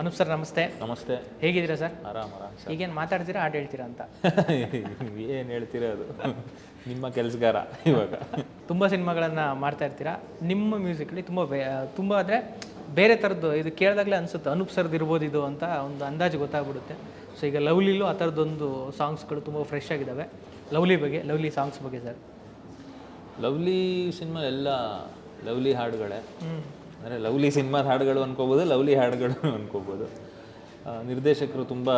Anoop sir ನಮಸ್ತೆ. ನಮಸ್ತೆ. ಹೇಗಿದ್ದೀರಾ ಸರ್? ಆರಾಮ್ ಆರಾಮ್ ಸರ್. ಈಗೇನು ಮಾತಾಡ್ತೀರಾ ಹಾಡು ಹೇಳ್ತೀರಾ ಅಂತ? ಏನು ಹೇಳ್ತೀರಾ ಅದು? ನಿಮ್ಮ ಕೆಲಸಗಾರ ಇವಾಗ. ತುಂಬ ಸಿನಿಮಾಗಳನ್ನು ಮಾಡ್ತಾ ಇರ್ತೀರಾ? ನಿಮ್ಮ ಮ್ಯೂಸಿಕಲ್ಲಿ ತುಂಬ ಬೇ ತುಂಬ ಅಂದರೆ ಬೇರೆ ಥರದ್ದು ಇದು ಕೇಳಿದಾಗಲೇ ಅನಿಸುತ್ತೆ ಅನುಪ್ ಸರ್ದು ಇರ್ಬೋದು ಇದು ಅಂತ ಒಂದು ಅಂದಾಜು ಗೊತ್ತಾಗ್ಬಿಡುತ್ತೆ. ಸೊ ಈಗ ಲವ್ಲಿಲೂ ಆ ಥರದ್ದೊಂದು ಸಾಂಗ್ಸ್ಗಳು ತುಂಬ ಫ್ರೆಶ್ ಆಗಿದ್ದಾವೆ ಲವ್ಲಿ ಬಗ್ಗೆ ಲವ್ಲಿ ಸಾಂಗ್ಸ್ ಬಗ್ಗೆ ಸರ್. ಲವ್ಲಿ ಸಿನಿಮಾ ಎಲ್ಲ ಲವ್ಲಿ ಹಾಡುಗಳೇ. ಹ್ಞೂ ಅಂದರೆ ಲವ್ಲಿ ಸಿನಿಮಾದ ಹಾಡುಗಳು ಅನ್ಕೋಬೋದು ಲವ್ಲಿ ಹಾಡುಗಳು ಅನ್ಕೋಬೋದು. ನಿರ್ದೇಶಕರು ತುಂಬ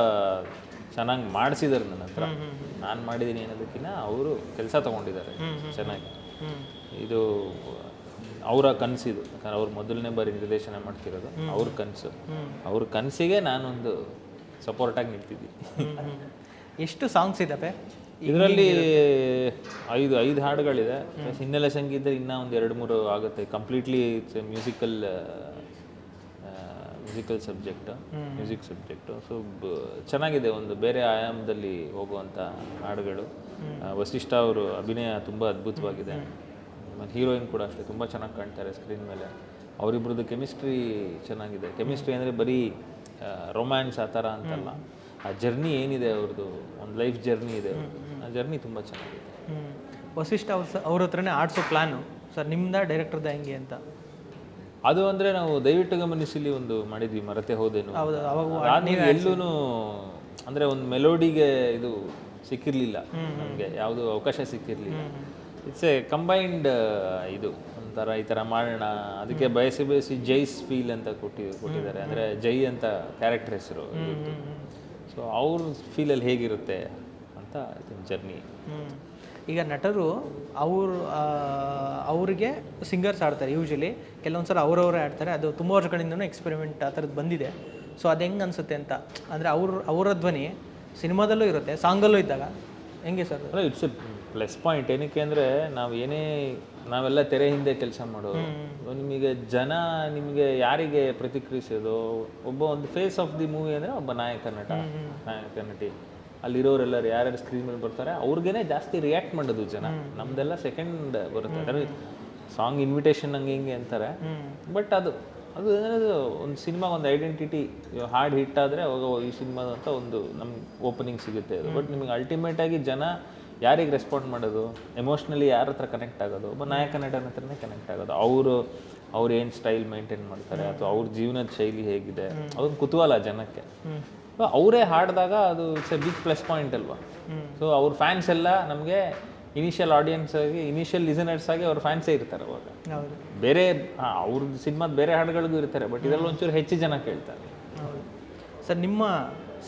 ಚೆನ್ನಾಗಿ ಮಾಡಿಸಿದ್ದಾರೆ ನನ್ನ ಹತ್ರ. ನಾನು ಮಾಡಿದ್ದೀನಿ ಅನ್ನೋದಕ್ಕಿಂತ ಅವರು ಕೆಲಸ ತೊಗೊಂಡಿದ್ದಾರೆ ಚೆನ್ನಾಗಿ. ಇದು ಅವರ ಕನಸಿದು ಯಾಕಂದ್ರೆ ಅವ್ರು ಮೊದಲನೇ ಬಾರಿ ನಿರ್ದೇಶನ ಮಾಡ್ತಿರೋದು ಅವ್ರ ಕನಸು. ಅವ್ರ ಕನಸಿಗೆ ನಾನೊಂದು ಸಪೋರ್ಟಾಗಿ ನಿಂತಿದ್ದೀನಿ. ಎಷ್ಟು ಸಾಂಗ್ಸ್ ಇದ್ದಾವೆ ಇದರಲ್ಲಿ ಐದು ಐದು ಹಾಡುಗಳಿದೆ. ಹಿನ್ನೆಲೆ ಸಂಗೀತ ಇನ್ನೂ ಒಂದು ಎರಡು ಮೂರು ಆಗುತ್ತೆ. Completely it's musical musical subject music subject so ಚೆನ್ನಾಗಿದೆ ಒಂದು ಬೇರೆ ಆಯಾಮದಲ್ಲಿ ಹೋಗುವಂಥ ಹಾಡುಗಳು. ವಸಿಷ್ಠ ಅವರು ಅಭಿನಯ ತುಂಬ ಅದ್ಭುತವಾಗಿದೆ. ಮತ್ತು ಹೀರೋಯಿನ್ ಕೂಡ ಅಷ್ಟೇ ತುಂಬ ಚೆನ್ನಾಗಿ ಕಾಣ್ತಾರೆ ಸ್ಕ್ರೀನ್ ಮೇಲೆ. ಅವರಿಬ್ರದ್ದು ಕೆಮಿಸ್ಟ್ರಿ ಚೆನ್ನಾಗಿದೆ. ಕೆಮಿಸ್ಟ್ರಿ ಅಂದರೆ ಬರೀ ರೊಮ್ಯಾನ್ಸ್ ಆ ಥರ ಅಂತಲ್ಲ. ಆ ಜರ್ನಿ ಏನಿದೆ ಅವ್ರದ್ದು ಒಂದು ಲೈಫ್ ಜರ್ನಿ ಇದೆ ಅವ್ರ್ದು. ಜರ್ನಿ ತುಂಬ ಚೆನ್ನಾಗಿದೆ. ಹ್ಞೂ ವಸಿಷ್ಠ ಅವ್ರ ಸ- ಅವ್ರ ಹತ್ರನೇ ಆಡಿಸೋ ಪ್ಲ್ಯಾನು ಸರ್ ನಿಮ್ದ ಡೈರೆಕ್ಟರ್ದ ಹೆಂಗೆ ಅಂತ? ಅದು ಅಂದರೆ ನಾವು ದಯವಿಟ್ಟು ಗಮನಿಸಲಿ ಒಂದು ಮಾಡಿದ್ವಿ ಮರತೆ ಹೋದೇನು. ಹೌದು ಅವಾಗ ನೀವು ಎಲ್ಲೂ ಅಂದರೆ ಒಂದು ಮೆಲೋಡಿಗೆ ಇದು ಸಿಕ್ಕಿರಲಿಲ್ಲ. ನಮಗೆ ಯಾವುದು ಅವಕಾಶ ಸಿಕ್ಕಿರಲಿಲ್ಲ. ಇಟ್ಸ್ ಎ ಕಂಬೈನ್ಡ್ ಇದು ಒಂಥರ ಈ ಥರ ಮಾಡೋಣ. ಅದಕ್ಕೆ ಬಯಸಿ ಬಯಸಿ ಜೈಸ್ ಫೀಲ್ ಅಂತ ಕೊಟ್ಟಿ ಕೊಟ್ಟಿದ್ದಾರೆ. ಅಂದರೆ ಜೈ ಅಂತ ಕ್ಯಾರೆಕ್ಟರ್ ಹೆಸರು ಸೊ ಅವ್ರ ಫೀಲಲ್ಲಿ ಹೇಗಿರುತ್ತೆ? ಅಂತ ಜರ್ನಿ. ಈಗ ನಟರು ಅವ್ರು ಅವ್ರಿಗೆ ಸಿಂಗರ್ಸ್ ಆಡ್ತಾರೆ ಯೂಶಲಿ. ಕೆಲವೊಂದು ಸಲ ಅವರವರೇ ಆಡ್ತಾರೆ. ಅದು ತುಂಬ ವರ್ಷಗಳಿಂದನೂ ಎಕ್ಸ್ಪೆರಿಮೆಂಟ್ ಆ ಥರದ್ದು ಬಂದಿದೆ. ಸೊ ಅದು ಹೆಂಗೆ ಅನಿಸುತ್ತೆ ಅಂತ? ಅಂದರೆ ಅವ್ರ ಅವರ ಧ್ವನಿ ಸಿನಿಮಾದಲ್ಲೂ ಇರುತ್ತೆ ಸಾಂಗಲ್ಲೂ ಇದ್ದಾಗ. ಹೆಂಗೆ ಸರ್? ಅಲ್ಲ ಇಟ್ಸ್ ಎ ಪ್ಲಸ್ ಪಾಯಿಂಟ್ ಏನಕ್ಕೆ ಅಂದರೆ ನಾವು ಏನೇ ನಾವೆಲ್ಲ ತೆರೆ ಹಿಂದೆ ಕೆಲಸ ಮಾಡೋದು ನಿಮಗೆ ಜನ ನಿಮಗೆ ಯಾರಿಗೆ ಪ್ರತಿಕ್ರಿಯಿಸೋದು ಒಬ್ಬ ಒಂದು ಫೇಸ್ ಆಫ್ ದಿ ಮೂವಿ ಅಂದರೆ ಒಬ್ಬ ನಾಯಕ ನಟ ನಾಯಕ ನಟಿ. ಅಲ್ಲಿರೋರೆಲ್ಲರೂ ಯಾರ್ಯಾರು ಸ್ಕ್ರೀನ್ ಮೇಲೆ ಬರ್ತಾರೆ ಅವ್ರಿಗೇನೆ ಜಾಸ್ತಿ ರಿಯಾಕ್ಟ್ ಮಾಡೋದು ಜನ. ನಮ್ದೆಲ್ಲ ಸೆಕೆಂಡ್ ಬರುತ್ತೆ. ಅಂದರೆ ಸಾಂಗ್ ಇನ್ವಿಟೇಷನ್ ಹಂಗೆ ಹಿಂಗೆ ಅಂತಾರೆ. ಬಟ್ ಅದು ಅದು ಏನದು ಒಂದು ಸಿನಿಮಾ ಒಂದು ಐಡೆಂಟಿಟಿ ಹಾಡ್ ಹಿಟ್ ಆದರೆ ಅವಾಗ ಈ ಸಿನಿಮಾದ ಅಂತ ಒಂದು ನಮ್ಗೆ ಓಪನಿಂಗ್ ಸಿಗುತ್ತೆ ಅದು. ಬಟ್ ನಿಮಗೆ ಅಲ್ಟಿಮೇಟ್ ಆಗಿ ಜನ ಯಾರಿಗೆ ರೆಸ್ಪಾಂಡ್ ಮಾಡೋದು ಎಮೋಷ್ನಲಿ ಯಾರ ಹತ್ರ ಕನೆಕ್ಟ್ ಆಗೋದು ಒಬ್ಬ ನಾಯಕ ನಟನ ಹತ್ರನೇ ಕನೆಕ್ಟ್ ಆಗೋದು. ಅವರು ಅವ್ರು ಏನು ಸ್ಟೈಲ್ ಮೇಂಟೈನ್ ಮಾಡ್ತಾರೆ ಅಥವಾ ಅವ್ರ ಜೀವನದ ಶೈಲಿ ಹೇಗಿದೆ ಅದೊಂದು ಕುತೂಹಲ ಜನಕ್ಕೆ. So, ಅವರೇ ಹಾಡಿದಾಗ ಅದು it's a big plus point ಅಲ್ವಾ? ಸೊ ಅವ್ರ ಫ್ಯಾನ್ಸ್ ಎಲ್ಲ ನಮಗೆ ಇನಿಷಿಯಲ್ ಆಡಿಯನ್ಸ್ ಆಗಿ ಇನಿಷಿಯಲ್ ಲಿಸನರ್ಸ್ ಆಗಿ ಅವ್ರ ಫ್ಯಾನ್ಸೇ ಇರ್ತಾರೆ ಅವಾಗ. ಬೇರೆ ಅವ್ರ ಸಿನಿಮಾದ ಬೇರೆ ಹಾಡುಗಳಿಗೂ ಇರ್ತಾರೆ ಬಟ್ ಇದರಲ್ಲಿ ಒಂಚೂರು ಹೆಚ್ಚು ಜನ ಕೇಳ್ತಾರೆ. ಸರ್ ನಿಮ್ಮ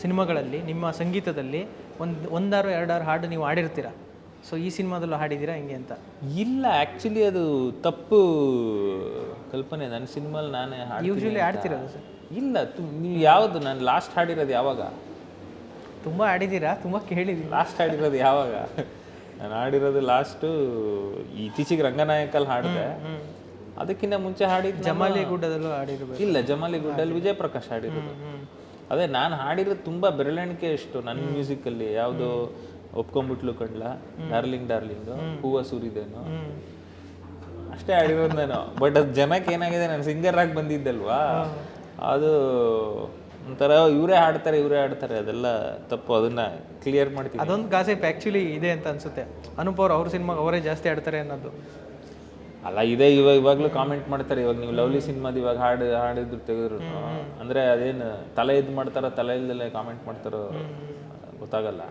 ಸಿನಿಮಾಗಳಲ್ಲಿ ನಿಮ್ಮ ಸಂಗೀತದಲ್ಲಿ ಒಂದು ಒಂದಾರು ಎರಡಾರು ಹಾಡು ನೀವು ಹಾಡಿರ್ತೀರಾ? ಸೊ ಈ ಸಿನಿಮಾದಲ್ಲೂ ಹಾಡಿದ್ದೀರಾ ಹಿಂಗೆ ಅಂತ? ಇಲ್ಲ ಆ್ಯಕ್ಚುಲಿ ಅದು ತಪ್ಪು ಕಲ್ಪನೆ. ನನ್ನ ಸಿನಿಮಾಲಿ ನಾನೇ ಯೂಶ್ವಲಿ. ಹಾಡ್ತಿರೋದು ಸರ್? ಇಲ್ಲ ನೀವು ಯಾವುದು? ನಾನು ಲಾಸ್ಟ್ ಹಾಡಿರೋದು ಯಾವಾಗ? ತುಂಬ ಆಡಿದ್ದೀರಾ ತುಂಬ ಕೇಳಿದ್ದೀನಿ. ಲಾಸ್ಟ್ ಹಾಡಿರೋದು ಯಾವಾಗ? ನಾನು ಹಾಡಿರೋದು ಲಾಸ್ಟು ಇತ್ತೀಚೆಗೆ ರಂಗನಾಯಕಲ್ಲಿ ಹಾಡಿದೆ. ಅದಕ್ಕಿಂತ ಮುಂಚೆ ಹಾಡಿ ಜಮಾಲಿ ಗುಡ್ಡದಲ್ಲೂ ಹಾಡಿರ್ಬೇಕು. ಇಲ್ಲ ಜಮಾಲಿ ಗುಡ್ಡಲ್ಲಿ ವಿಜಯ್ ಪ್ರಕಾಶ್ ಹಾಡಿರೋದು ಅದೇ ನಾನು ಹಾಡಿರೋದು ತುಂಬ ಬೆರಳೆಣಿಕೆ ಇಷ್ಟು ನನ್ನ ಮ್ಯೂಸಿಕಲ್ಲಿ. ಯಾವುದು ಒಪ್ಕೊಂಬಿಟ್ಲು ಕಂಡ್ಲ? ಡಾರ್ಲಿಂಗ್ ಡಾರ್ಲಿಂಗು ಹೂವ ಸುರಿದೇನು? ಅಷ್ಟೇ ಹಾಡಿರೋದು ನಾನು. ಬಟ್ ಅದು ಜನಕ್ಕೆ ಏನಾಗಿದೆ? ನಾನು ಸಿಂಗರ್ ಆಗಿ ಬಂದಿದ್ದಲ್ವಾ? ಅದು ಒಂಥರ ಇವರೇ ಆಡ್ತಾರೆ ಇವರೇ ಆಡ್ತಾರೆ ಅದೆಲ್ಲ ತಪ್ಪು. ಅದನ್ನ ಕ್ಲಿಯರ್ ಮಾಡ್ತೀವಿ ಅದೊಂದು ಗಾಸೆಪ್ ಆ್ಯಕ್ಚುಲಿ ಇದೆ ಅಂತ ಅನ್ಸುತ್ತೆ. ಅನುಪ್ ಅವ್ರು ಅವ್ರ ಸಿನಿಮಾಗೆ ಅವರೇ ಜಾಸ್ತಿ ಆಡ್ತಾರೆ ಅನ್ನೋದು. ಅಲ್ಲ ಇದೆ. ಇವಾಗ ಇವಾಗಲೂ ಕಾಮೆಂಟ್ ಮಾಡ್ತಾರೆ. ಇವಾಗ ನೀವು ಲವ್ಲಿ ಸಿನಿಮಾದ ಇವಾಗ ಹಾಡು ಹಾಡಿದ್ರು ತೆಗೆದ್ರು. ಅಂದರೆ ಅದೇನು ತಲೆ ಇದು ಮಾಡ್ತಾರೋ ತಲೆ ಇಲ್ದಲೆ ಕಾಮೆಂಟ್ ಮಾಡ್ತಾರೋ ಗೊತ್ತಾಗಲ್ಲ.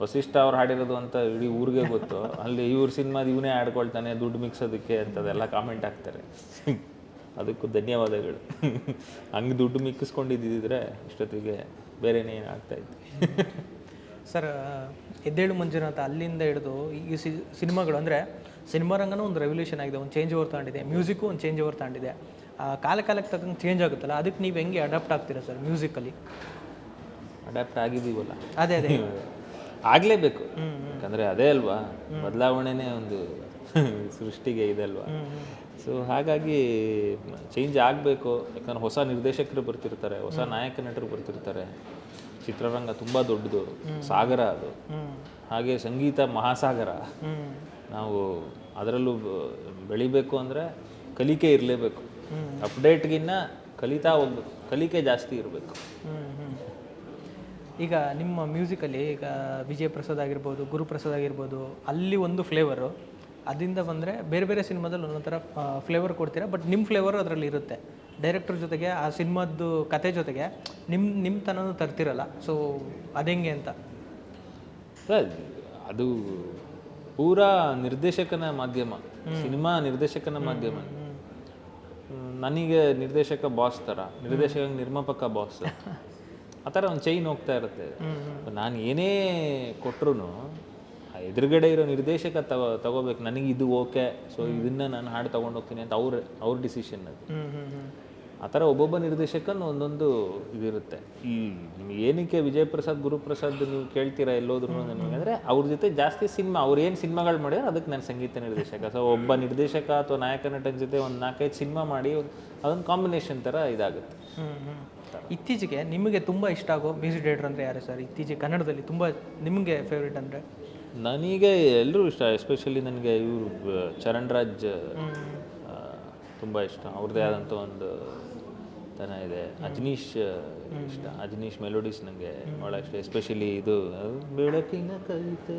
ವಸಿಷ್ಠ ಅವ್ರು ಹಾಡಿರೋದು ಅಂತ ಇಡೀ ಊರಿಗೆ ಗೊತ್ತು. ಅಲ್ಲಿ ಇವ್ರ ಸಿನಿಮಾದ ಇವನೇ ಆಡ್ಕೊಳ್ತಾನೆ ದುಡ್ಡು ಮಿಕ್ಸೋದಕ್ಕೆ ಅಂತದೆಲ್ಲ ಕಾಮೆಂಟ್ ಹಾಕ್ತಾರೆ. ಅದಕ್ಕೂ ಧನ್ಯವಾದಗಳು. ಹಂಗೆ ದುಡ್ಡು ಮಿಕ್ಕಿಸ್ಕೊಂಡಿದ್ದಿದ್ರೆ ಇಷ್ಟೊತ್ತಿಗೆ ಬೇರೆನೇ ಏನು ಆಗ್ತಾ ಇತ್ತು. ಸರ್ ಎದ್ದೇಳು ಮಂಜುನಾಥ ಅಲ್ಲಿಂದ ಹಿಡಿದು ಈ ಸಿ ಸಿನಿಮಾಗಳು ಅಂದರೆ ಸಿನಿಮಾ ರಂಗನೂ ಒಂದು ರೆವಲ್ಯೂಷನ್ ಆಗಿದೆ ಒಂದು ಚೇಂಜ್ ಓವರ್ ತಗೊಂಡಿದೆ ಮ್ಯೂಸಿಕ್ಕು ಒಂದು ಚೇಂಜ್ ಓವರ್ ತಗೊಂಡಿದೆ. ಕಾಲ ಕಾಲಕ್ಕೆ ತಕ್ಕಂಗೆ ಚೇಂಜ್ ಆಗುತ್ತಲ್ಲ ಅದಕ್ಕೆ ನೀವು ಹೆಂಗೆ ಅಡಾಪ್ಟ್ ಆಗ್ತೀರಾ ಸರ್ ಮ್ಯೂಸಿಕಲ್ಲಿ ಅಡಾಪ್ಟ್ ಆಗಿದ್ದೀವಲ್ಲ. ಅದೇ ಅದೇ. ಆಗಲೇಬೇಕು. ಯಾಕಂದರೆ ಅದೇ ಅಲ್ವಾ ಬದಲಾವಣೆನೇ ಒಂದು ಸೃಷ್ಟಿಗೆ ಇದೆ ಅಲ್ವಾ. ಸೊ ಹಾಗಾಗಿ ಚೇಂಜ್ ಆಗಬೇಕು. ಯಾಕಂದ್ರೆ ಹೊಸ ನಿರ್ದೇಶಕರು ಬರ್ತಿರ್ತಾರೆ ಹೊಸ ನಾಯಕ ನಟರು ಬರ್ತಿರ್ತಾರೆ. ಚಿತ್ರರಂಗ ತುಂಬ ದೊಡ್ಡದು ಸಾಗರ ಅದು. ಹಾಗೆ ಸಂಗೀತ ಮಹಾಸಾಗರ. ನಾವು ಅದರಲ್ಲೂ ಬೆಳಿಬೇಕು ಅಂದರೆ ಕಲಿಕೆ ಇರಲೇಬೇಕು. ಅಪ್ಡೇಟ್ಗಿನ್ನ ಕಲಿತಾ ಹೋಗ್ಬೇಕು. ಕಲಿಕೆ ಜಾಸ್ತಿ ಇರಬೇಕು. ಈಗ ನಿಮ್ಮ ಮ್ಯೂಸಿಕಲ್ಲಿ ಈಗ ವಿಜಯ್ ಪ್ರಸಾದ್ ಆಗಿರ್ಬೋದು ಗುರುಪ್ರಸಾದ್ ಆಗಿರ್ಬೋದು ಅಲ್ಲಿ ಒಂದು ಫ್ಲೇವರು ಅದರಿಂದ ಬಂದರೆ ಬೇರೆ ಬೇರೆ ಸಿನಿಮಾದಲ್ಲಿ ಒಂದೊಂಥರ ಫ್ಲೇವರ್ ಕೊಡ್ತೀರಾ? ಬಟ್ ನಿಮ್ಮ ಫ್ಲೇವರ್ ಅದರಲ್ಲಿ ಇರುತ್ತೆ. ಡೈರೆಕ್ಟರ್ ಜೊತೆಗೆ ಆ ಸಿನಿಮಾದ್ದು ಕತೆ ಜೊತೆಗೆ ನಿಮ್ಮ ನಿಮ್ಮ ತನೂ ತರ್ತಿರಲ್ಲ. ಸೊ ಅದೆಂಗೆ ಅಂತ? ಸರ್ ಅದು ಪೂರಾ ನಿರ್ದೇಶಕನ ಮಾಧ್ಯಮ. ಸಿನಿಮಾ ನಿರ್ದೇಶಕನ ಮಾಧ್ಯಮ. ನನಗೆ ನಿರ್ದೇಶಕ ಬಾಸ್ ಥರ ನಿರ್ದೇಶಕ ನಿರ್ಮಾಪಕ ಬಾಸ್ ಆ ಥರ ಒಂದು ಚೈನ್ ಹೋಗ್ತಾ ಇರುತ್ತೆ. ನಾನು ಏನೇ ಕೊಟ್ರು ಎದುರುಗಡೆ ಇರೋ ನಿರ್ದೇಶಕ ತಗೋ ತಗೋಬೇಕು. ನನಗೆ ಇದು ಓಕೆ. ಸೊ ಇದನ್ನ ನಾನು ಹಾಡು ತಗೊಂಡು ಹೋಗ್ತೀನಿ ಅಂತ ಅವ್ರ ಅವ್ರ ಡಿಸಿಷನ್ ಅದು. ಆ ಥರ ಒಬ್ಬೊಬ್ಬ ನಿರ್ದೇಶಕನ ಒಂದೊಂದು ಇದಿರುತ್ತೆ. ಈ ನಿಮ್ಗೆ ಏನಕ್ಕೆ ವಿಜಯ್ ಪ್ರಸಾದ್ ಗುರುಪ್ರಸಾದ್ ನೀವು ಕೇಳ್ತೀರಾ ಎಲ್ಲೋದ್ರು ನನಗೆ ಅಂದರೆ ಅವ್ರ ಜೊತೆ ಜಾಸ್ತಿ ಸಿನಿಮಾ ಅವ್ರು ಏನು ಸಿನಿಮಾಗಳು ಮಾಡ್ಯಾರ ಅದಕ್ಕೆ ನಾನು ಸಂಗೀತ ನಿರ್ದೇಶಕ. ಸೊ ಒಬ್ಬ ನಿರ್ದೇಶಕ ಅಥವಾ ನಾಯಕ ನಟನ ಜೊತೆ ಒಂದು ನಾಲ್ಕೈದು ಸಿನಿಮಾ ಮಾಡಿ ಅದೊಂದು ಕಾಂಬಿನೇಷನ್ ಥರ ಇದಾಗುತ್ತೆ. ಇತ್ತೀಚೆಗೆ ನಿಮಗೆ ತುಂಬ ಇಷ್ಟ ಆಗೋ ಮ್ಯೂಸಿಕ್ ಡೈರೆಕ್ಟರ್ ಅಂದರೆ ಯಾರು ಸರ್? ಇತ್ತೀಚೆಗೆ ಕನ್ನಡದಲ್ಲಿ ತುಂಬ ನಿಮಗೆ ಫೇವ್ರೇಟ್ ಅಂದರೆ? ನನಗೆ ಎಲ್ಲರೂ ಇಷ್ಟ ಎಸ್ಪೆಷಲಿ ನನಗೆ ಇವರು ಚರಣ್ ರಾಜ್ ತುಂಬ ಇಷ್ಟ. ಅವ್ರದ್ದೇ ಆದಂಥ ಒಂದು ತನ ಇದೆ. ಅಜನೀಶ್ ಇಷ್ಟ. ಅಜನೀಶ್ ಮೆಲೋಡೀಸ್ ನನಗೆ ಭಾಳ ಇಷ್ಟ ಎಸ್ಪೆಷಲಿ ಇದು ಬೆಳಕಿನ ಕವಿತೆ.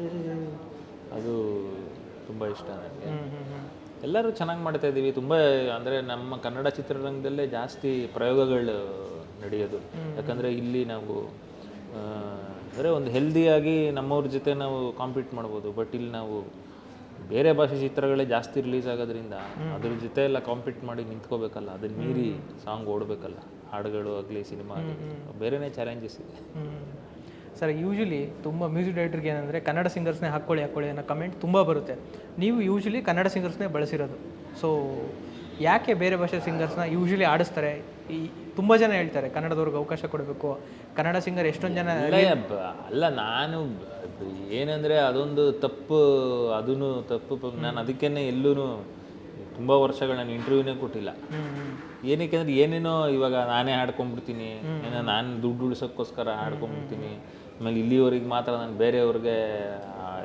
ಅದು ತುಂಬ ಇಷ್ಟ ನನಗೆ ಎಲ್ಲರೂ ಚೆನ್ನಾಗಿ ಮಾಡ್ತಾ ಇದ್ದೀವಿ. ತುಂಬ ಅಂದರೆ ನಮ್ಮ ಕನ್ನಡ ಚಿತ್ರರಂಗದಲ್ಲೇ ಜಾಸ್ತಿ ಪ್ರಯೋಗಗಳು ನಡೆಯೋದು. ಯಾಕಂದರೆ ಇಲ್ಲಿ ನಾವು ಅಂದರೆ ಒಂದು ಹೆಲ್ದಿಯಾಗಿ ನಮ್ಮವ್ರ ಜೊತೆ ನಾವು ಕಾಂಪೀಟ್ ಮಾಡ್ಬೋದು. ಬಟ್ ಇಲ್ಲಿ ನಾವು ಬೇರೆ ಭಾಷೆ ಚಿತ್ರಗಳೇ ಜಾಸ್ತಿ ರಿಲೀಸ್ ಆಗೋದ್ರಿಂದ ಅದ್ರ ಜೊತೆ ಎಲ್ಲ ಕಾಂಪೀಟ್ ಮಾಡಿ ನಿಂತ್ಕೋಬೇಕಲ್ಲ ಅದನ್ನ ಮೀರಿ ಸಾಂಗ್ ಓಡಬೇಕಲ್ಲ ಹಾಡುಗಳು ಆಗಲಿ ಸಿನಿಮಾ ಆಗಲಿ ಬೇರೆನೇ ಚಾಲೆಂಜಸ್ ಇದೆ. ಸರ್ ಯೂಶಲಿ ತುಂಬ ಮ್ಯೂಸಿಕ್ ಡೈರೆಕ್ಟರ್ಗೆ ಏನಂದರೆ ಕನ್ನಡ ಸಿಂಗರ್ಸ್ನೇ ಹಾಕ್ಕೊಳ್ಳಿ ಹಾಕ್ಕೊಳ್ಳಿ ಅನ್ನೋ ಕಮೆಂಟ್ ತುಂಬ ಬರುತ್ತೆ. ನೀವು ಯೂಶಲಿ ಕನ್ನಡ ಸಿಂಗರ್ಸ್ನೇ ಬಳಸಿರೋದು. ಸೊ ಯಾಕೆ ಬೇರೆ ಭಾಷೆ ಸಿಂಗರ್ಸ್ನ ಯೂಶಲಿ ಆಡಿಸ್ತಾರೆ? ಈ ತುಂಬ ಜನ ಹೇಳ್ತಾರೆ ಕನ್ನಡದವ್ರಿಗೆ ಅವಕಾಶ ಕೊಡಬೇಕು. ಕನ್ನಡ ಸಿಂಗರ್ ಎಷ್ಟೊಂದು ಜನ ಅಲ್ಲ ನಾನು ಏನಂದರೆ ಅದೊಂದು ತಪ್ಪು ಅದೂ ತಪ್ಪು ನಾನು ಅದಕ್ಕೇನೆ ಎಲ್ಲೂ ತುಂಬ ವರ್ಷಗಳು ನಾನು ಇಂಟರ್ವ್ಯೂನೇ ಕೊಟ್ಟಿಲ್ಲ. ಏನಕ್ಕೆ ಅಂದ್ರೆ ಏನೇನೋ ಇವಾಗ ನಾನೇ ಹಾಡ್ಕೊಂಡ್ಬಿಡ್ತೀನಿ ಏನೋ ನಾನು ದುಡ್ಡು ಉಳಿಸೋಕ್ಕೋಸ್ಕರ ಹಾಡ್ಕೊಂಡ್ಬಿಡ್ತೀನಿ ಆಮೇಲೆ ಇಲ್ಲಿವರೆಗೆ ಮಾತ್ರ ನಾನು ಬೇರೆಯವ್ರಿಗೆ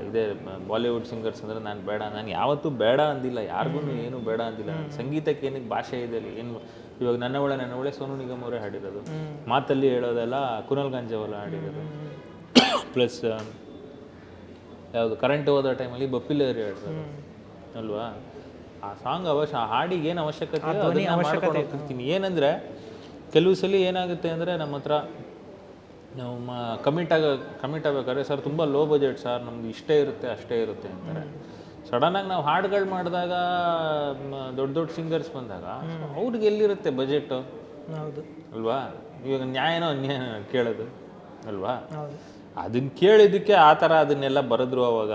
ಇದೇ ಬಾಲಿವುಡ್ ಸಿಂಗರ್ಸ್ ಅಂದ್ರೆ ನಾನು ಬೇಡ. ನಾನು ಯಾವತ್ತೂ ಬೇಡ ಅಂದಿಲ್ಲ. ಯಾರಿಗೂ ಏನು ಬೇಡ ಅಂದಿಲ್ಲ. ಸಂಗೀತಕ್ಕೆ ಏನಕ್ಕೆ ಭಾಷೆ ಇದೆ ಅಲ್ಲಿ? ಏನು ಇವಾಗ ನನ್ನ ಒಳ್ಳೆ ನನ್ನ ಒಳ್ಳೆ ಸೋನು ನಿಗಮ್ ಅವರೇ ಹಾಡಿರೋದು. ಮಾತಲ್ಲಿ ಹೇಳೋದೆಲ್ಲ ಕುನಲ್ ಗಾಂಜಾವಲ್ಲ ಹಾಡಿರೋದು. ಪ್ಲಸ್ ಯಾವುದು ಕರೆಂಟ್ ಹೋದ ಟೈಮಲ್ಲಿ ಬಪ್ಪಿಲೇರಿ ಹೇಳ್ತಾರೆ ಅಲ್ವಾ? ಆ ಸಾಂಗ್ ಅವಶ್ಯ ಆ ಹಾಡಿಗೆ ಏನು ಅವಶ್ಯಕತೆ ಅದನ್ನ ಮಾಡ್ಕೊಂಡು ಹೋಗ್ತಿರ್ತೀನಿ. ಏನಂದ್ರೆ ಕೆಲವು ಸಲ ಏನಾಗುತ್ತೆ ಅಂದರೆ ನಮ್ಮ ಹತ್ರ ನಾವು ಕಮಿಟ್ ಆಗ ಕಮಿಟ್ ಆಗಬೇಕಾದ್ರೆ ಸರ್ ತುಂಬ ಲೋ ಬಜೆಟ್ ಸರ್ ನಮ್ದು ಇಷ್ಟೇ ಇರುತ್ತೆ ಅಷ್ಟೇ ಇರುತ್ತೆ ಅಂತಾರೆ. ಸಡನ್ನಾಗಿ ನಾವು ಹಾಡುಗಳು ಮಾಡಿದಾಗ ದೊಡ್ಡ ದೊಡ್ಡ ಸಿಂಗರ್ಸ್ ಬಂದಾಗ ಅವ್ರಿಗೆ ಎಲ್ಲಿರುತ್ತೆ ಬಜೆಟ್ ಹೌದು. ಅಲ್ವಾ? ಇವಾಗ ನ್ಯಾಯನೋ ಅನ್ಯಾಯ ಕೇಳೋದು ಅಲ್ವಾ? ಅದನ್ನ ಕೇಳಿದ್ದಕ್ಕೆ ಆ ಥರ ಅದನ್ನೆಲ್ಲ ಬರೆದ್ರು ಅವಾಗ.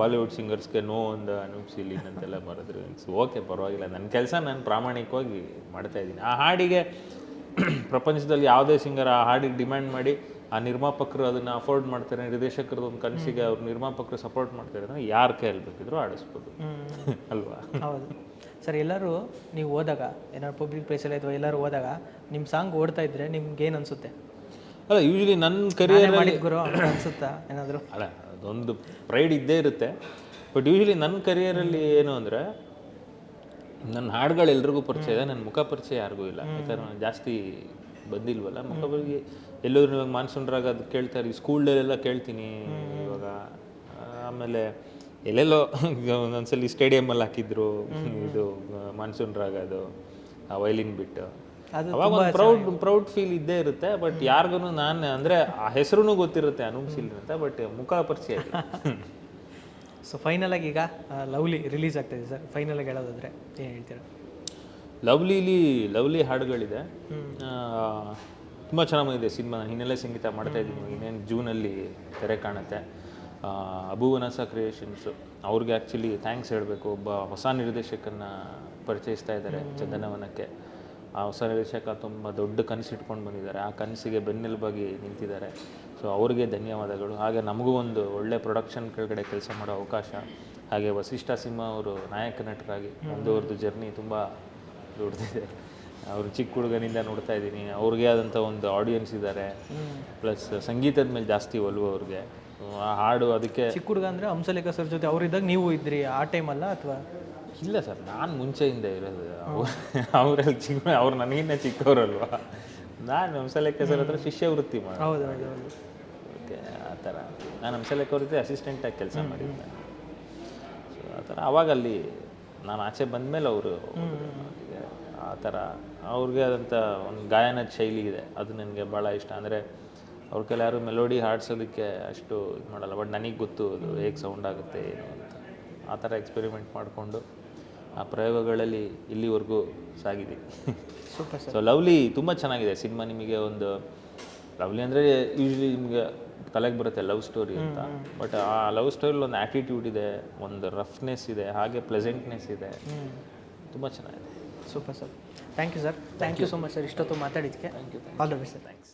ಬಾಲಿವುಡ್ ಸಿಂಗರ್ಸ್ಗೆ ನೋ ಒಂದು ಅನೂಪ್ ಸೀಲಿನ್ ಅಂತೆಲ್ಲ ಬರೆದ್ರು. ಓಕೆ ಪರವಾಗಿಲ್ಲ. ನನ್ನ ಕೆಲಸ ನಾನು ಪ್ರಾಮಾಣಿಕವಾಗಿ ಮಾಡ್ತಾ ಇದ್ದೀನಿ. ಆ ಹಾಡಿಗೆ ಪ್ರಪಂಚದಲ್ಲಿ ಯಾವುದೇ ಸಿಂಗರ್ ಆ ಹಾಡಿಗೆ ಡಿಮ್ಯಾಂಡ್ ಮಾಡಿ ಆ ನಿರ್ಮಾಪಕರು ಅದನ್ನು ಅಫೋರ್ಡ್ ಮಾಡ್ತಾರೆ ನಿರ್ದೇಶಕರದ್ದು ಒಂದು ಕನಸಿಗೆ ಅವ್ರ ನಿರ್ಮಾಪಕರು ಸಪೋರ್ಟ್ ಮಾಡ್ತಾರೆ ಅಂದರೆ ಯಾರ ಕೈಯಲ್ಲಿ ಬೇಕಿದ್ರು ಆಡಿಸ್ಬೋದು ಅಲ್ವಾ? ಹೌದು. ಸರ್ ಎಲ್ಲರೂ ನೀವು ಹೋದಾಗ ಏನಾದ್ರು ಪಬ್ಲಿಕ್ ಪ್ಲೇಸಲ್ಲಿ ಅಥವಾ ಎಲ್ಲರೂ ಹೋದಾಗ ನಿಮ್ಮ ಸಾಂಗ್ ಓಡ್ತಾ ಇದ್ರೆ ನಿಮ್ಗೆ ಏನು ಅನಿಸುತ್ತೆ? ಅಲ್ಲ ಯೂಶಲಿ ನನ್ನ ಕರಿಯರ್ ಗುರು ಅನ್ಸುತ್ತಾ ಏನಾದರೂ? ಅಲ್ಲ ಅದೊಂದು ಪ್ರೈಡ್ ಇದ್ದೇ ಇರುತ್ತೆ. ಬಟ್ ಯೂಶಲಿ ನನ್ನ ಕರಿಯರಲ್ಲಿ ಏನು ಅಂದರೆ ನನ್ನ ಹಾಡುಗಳು ಎಲ್ರಿಗೂ ಪರಿಚಯ ಇದೆ ನನ್ನ ಮುಖ ಪರಿಚಯ ಯಾರಿಗೂ ಇಲ್ಲ. ಯಾಕಂದ್ರೆ ನಾನು ಜಾಸ್ತಿ ಬಂದಿಲ್ವಲ್ಲ? ಮುಖ ಬಗ್ಗೆ ಎಲ್ಲೋದ್ರು ಇವಾಗ ಮಾನ್ಸೂನ್ರಾಗ ಅದು ಕೇಳ್ತಾರೆ ಈ ಸ್ಕೂಲಲ್ಲೆಲ್ಲ ಕೇಳ್ತೀನಿ ಇವಾಗ. ಆಮೇಲೆ ಎಲ್ಲೆಲ್ಲೋ ಒಂದ್ಸಲಿ ಒಂದೊಂದ್ಸಲಿ ಸ್ಟೇಡಿಯಮಲ್ಲಿ ಹಾಕಿದ್ರು ಇದು ಮಾನ್ಸೂನ್ ರಾಗ ಅದು ಆ ವೈಲಿನ್ ಬಿಟ್ಟು. ಅವಾಗ ಒಂದು ಪ್ರೌಡ್ ಪ್ರೌಡ್ ಫೀಲ್ ಇದ್ದೇ ಇರುತ್ತೆ ಬಟ್ ಯಾರಿಗೂ ನಾನು ಅಂದರೆ ಆ ಹೆಸರು ಗೊತ್ತಿರುತ್ತೆ ಅನುಭವಿಸಿಲ್ಲ ಸಿಲ್ ಅಂತ ಬಟ್ ಮುಖ ಪರಿಚಯ ಇಲ್ಲ. ಸೊ ಫೈನಲಾಗಿ ಆಗಿ ಈಗ ಲವ್ಲಿ ರಿಲೀಸ್ ಆಗ್ತಾಯಿದೆ ಸರ್. ಫೈನಲಾಗಿ ಹೇಳೋದಾದ್ರೆ ಏನು ಹೇಳ್ತೀರಾ? ಲವ್ಲಿಲಿ ಲವ್ಲಿ ಹಾಡುಗಳಿದೆ. ತುಂಬ ಚೆನ್ನಾಗಿ ಬಂದಿದೆ ಸಿನಿಮಾ. ಹಿನ್ನೆಲೆ ಸಂಗೀತ ಮಾಡ್ತಾ ಇದ್ದೀನಿ. ಇನ್ನೇನು ಜೂನಲ್ಲಿ ತೆರೆ ಕಾಣುತ್ತೆ. ಅಬುವನಸ ಕ್ರಿಯೇಷನ್ಸು ಅವ್ರಿಗೆ ಆ್ಯಕ್ಚುಲಿ ಥ್ಯಾಂಕ್ಸ್ ಹೇಳಬೇಕು. ಒಬ್ಬ ಹೊಸ ನಿರ್ದೇಶಕನ ಪರಿಚಯಿಸ್ತಾ ಇದ್ದಾರೆ ಚಂದನವನಕ್ಕೆ. ಆ ಹೊಸ ನಿರ್ದೇಶಕ ತುಂಬ ದೊಡ್ಡ ಕನಸು ಇಟ್ಕೊಂಡು ಬಂದಿದ್ದಾರೆ. ಆ ಕನಸಿಗೆ ಬೆನ್ನೆಲುಬಾಗಿ ನಿಂತಿದ್ದಾರೆ. ಸೊ ಅವ್ರಿಗೆ ಧನ್ಯವಾದಗಳು. ಹಾಗೆ ನಮಗೂ ಒಂದು ಒಳ್ಳೆ ಪ್ರೊಡಕ್ಷನ್ ಕೆಳಗಡೆ ಕೆಲಸ ಮಾಡೋ ಅವಕಾಶ. ಹಾಗೆ ವಸಿಷ್ಠ ಸಿಂಹ ಅವರು ನಾಯಕ ನಟರಾಗಿ ಒಂದೂವರೆದು ಜರ್ನಿ ತುಂಬ ದೊಡ್ಡದಿದೆ. ಅವರು ಚಿಕ್ಕ ಹುಡುಗನಿಂದ ನೋಡ್ತಾ ಇದ್ದೀನಿ. ಅವ್ರಿಗೆ ಆದಂಥ ಒಂದು ಆಡಿಯನ್ಸ್ ಇದ್ದಾರೆ. ಪ್ಲಸ್ ಸಂಗೀತದ ಮೇಲೆ ಜಾಸ್ತಿ ಒಲವು ಅವ್ರಿಗೆ. ಆ ಹಾಡು ಅದಕ್ಕೆ ಚಿಕ್ಕ ಹುಡುಗ ಅಂದರೆ ಹಂಸಲೇಖ ಸರ್ ಜೊತೆ ಅವರಿದ್ದಾಗ ನೀವು ಇದ್ರಿ ಆ ಟೈಮಲ್ಲ ಅಥವಾ? ಇಲ್ಲ ಸರ್ ನಾನು ಮುಂಚೆಯಿಂದ ಇರೋದು. ಅವ್ರು ಅವರಲ್ಲಿ ಚಿಕ್ಕ ಅವ್ರು ನನಗಿನ್ನ ಚಿಕ್ಕವರಲ್ವಾ? ನಾನು ಹಂಸಲೇಖ ಸರ್ ಹತ್ರ ಶಿಷ್ಯವೃತ್ತಿ ಮಾಡಿ ಓಕೆ ಆ ಥರ. ನಾನು ಹಂಸಲೇಖ ಅವ್ರ ಜೊತೆ ಅಸಿಸ್ಟೆಂಟಾಗಿ ಕೆಲಸ ಮಾಡಿದ್ದೆ. ಸೊ ಆ ಥರ ಅವಾಗ ಅಲ್ಲಿ ನಾನು ಆಚೆ ಬಂದಮೇಲೆ ಅವರು ಆ ಥರ. ಅವ್ರಿಗೆ ಆದಂಥ ಒಂದು ಗಾಯನದ ಶೈಲಿ ಇದೆ. ಅದು ನನಗೆ ಭಾಳ ಇಷ್ಟ. ಅಂದರೆ ಅವ್ರ ಕೆಲ ಯಾರು ಮೆಲೋಡಿ ಹಾಡ್ಸೋದಕ್ಕೆ ಅಷ್ಟು ಇದು ಮಾಡಲ್ಲ. ಬಟ್ ನನಗೆ ಗೊತ್ತು ಅದು ಹೇಗೆ ಸೌಂಡ್ ಆಗುತ್ತೆ ಏನು ಅಂತ. ಆ ಥರ ಎಕ್ಸ್ಪೆರಿಮೆಂಟ್ ಮಾಡಿಕೊಂಡು ಆ ಪ್ರಯೋಗಗಳಲ್ಲಿ ಇಲ್ಲಿವರೆಗೂ ಸಾಗಿದೆ. ಸೂಪರ್ ಸರ್ ಸೊ ಲವ್ಲಿ ತುಂಬ ಚೆನ್ನಾಗಿದೆ ಸಿನಿಮಾ ನಿಮಗೆ ಒಂದು ಲವ್ಲಿ ಅಂದರೆ ಯೂಶ್ವಲಿ ನಿಮಗೆ ತಲೆಗೆ ಬರುತ್ತೆ ಲವ್ ಸ್ಟೋರಿ ಅಂತ. ಬಟ್ ಆ ಲವ್ ಸ್ಟೋರಿಲಿ ಒಂದು ಆ್ಯಟಿಟ್ಯೂಡ್ ಇದೆ ಒಂದು ರಫ್ನೆಸ್ ಇದೆ ಹಾಗೆ ಪ್ಲೆಸೆಂಟ್ನೆಸ್ ಇದೆ. ತುಂಬ ಚೆನ್ನಾಗಿದೆ. Super sir thank you sir thank you so much sir ಇಷ್ಟೊತ್ತು ಮಾತಾಡಿದ್ದಕ್ಕೆ. All the best sir thanks